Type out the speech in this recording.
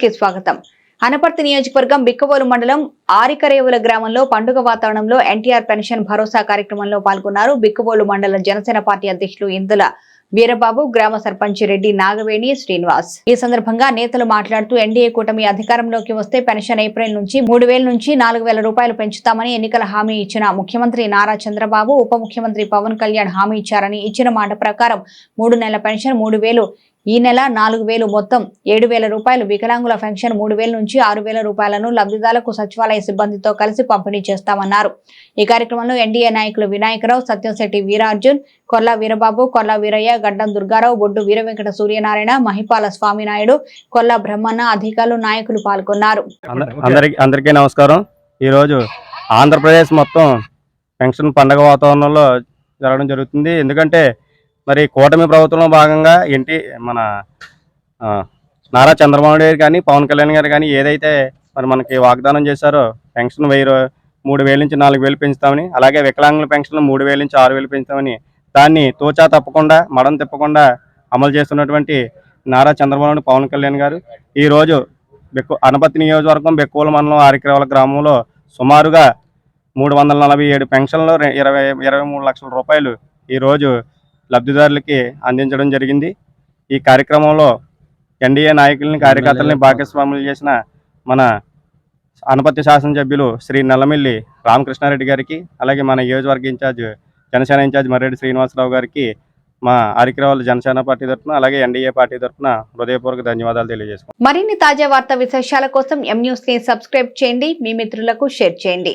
కి స్వాగతం. అనపర్తి నియోజకవర్గం బిక్కవోలు మండలం ఆరికరేవుల గ్రామంలో పండుగ వాతావరణంలో ఎన్టీఆర్ పెన్షన్ భరోసా కార్యక్రమంలో పాల్గొన్నారు బిక్కవోలు మండల జనసేన పార్టీ అధ్యక్షులు ఇందుల వీరబాబు గ్రామ సర్పంచ్ రెడ్డి నాగవేణి శ్రీనివాస్. ఈ సందర్భంగా నేతలు మాట్లాడుతూ ఎన్డీఏ కూటమి అధికారంలోకి వస్తే పెన్షన్ ఏప్రిల్ నుంచి మూడు వేల నుంచి నాలుగు వేల రూపాయలు పెంచుతామని ఎన్నికల హామీ ఇచ్చిన ముఖ్యమంత్రి నారా చంద్రబాబు ఉప ముఖ్యమంత్రి పవన్ కళ్యాణ్ హామీ ఇచ్చారని ఇచ్చిన మాట ప్రకారం మూడు నెలల పెన్షన్ మూడు వేలు ఈ నెల నాలుగు వేలు మొత్తం ఏడు వేల రూపాయలు వికలాంగుల పెన్షన్ మూడు వేల నుంచి ఆరు వేల రూపాయలను లబ్ధిదారులకు సచివాలయ సిబ్బందితో కలిసి పంపిణీ చేస్తామన్నారు. ఈ కార్యక్రమంలో ఎన్డీఏ నాయకులు వినాయకరావు సత్యంశెట్టి వీరార్జున్ కొల్లా వీరబాబు కొల్లా వీరయ్య గడ్డం దుర్గారావు బొడ్డు వీర వెంకట సూర్యనారాయణ మహిపాల స్వామినాయుడు కొల్లా బ్రహ్మన్న అధికారులు నాయకులు పాల్గొన్నారు. అందరికీ నమస్కారం. ఈరోజు ఆంధ్రప్రదేశ్ మొత్తం పెన్షన్ పండగ వాతావరణంలో జరగడం జరుగుతుంది. ఎందుకంటే మరి కూటమి ప్రభుత్వంలో భాగంగా ఏంటి మన నారా చంద్రబాబు నాయుడు గారు కానీ పవన్ కళ్యాణ్ గారు కానీ ఏదైతే మరి మనకి వాగ్దానం చేశారో పెన్షన్ వెయ్యి మూడు వేల నుంచి నాలుగు వేలు పెంచుతామని అలాగే వికలాంగుల పెన్షన్ మూడు వేల నుంచి ఆరు వేలు పెంచుతామని దాన్ని తోచా తప్పకుండా మడం తిప్పకుండా అమలు చేస్తున్నటువంటి నారా చంద్రబాబు నాయుడు పవన్ కళ్యాణ్ గారు ఈరోజు బెక్కు అనపతి నియోజకవర్గం బెక్కువల మండలం ఆరికరవల గ్రామంలో సుమారుగా మూడు వందల నలభై ఏడు పెన్షన్లు ఇరవై ఇరవై మూడు లక్షల రూపాయలు ఈరోజు లబ్ధిదారులకి అందించడం జరిగింది. ఈ కార్యక్రమంలో ఎన్డీఏ నాయకుల్ని కార్యకర్తల్ని భాగస్వాములు చేసిన మన అనపతి శాసనసభ్యులు శ్రీ నల్లమిల్లి రామకృష్ణారెడ్డి గారికి అలాగే మన నియోజకవర్గ ఇన్ఛార్జ్ జనసేన ఇన్ఛార్జ్ మర్రెడ్డి శ్రీనివాసరావు గారికి మా ఆరికరవాళ్ళ జనసేన పార్టీ తరఫున అలాగే ఎన్డీఏ పార్టీ తరఫున హృదయపూర్వక ధన్యవాదాలు తెలియజేసుకుంటున్నాను. మరిన్ని తాజా వార్తా విశేషాల కోసం ఎం న్యూస్ని సబ్స్క్రైబ్ చేయండి. మీ మిత్రులకు షేర్ చేయండి.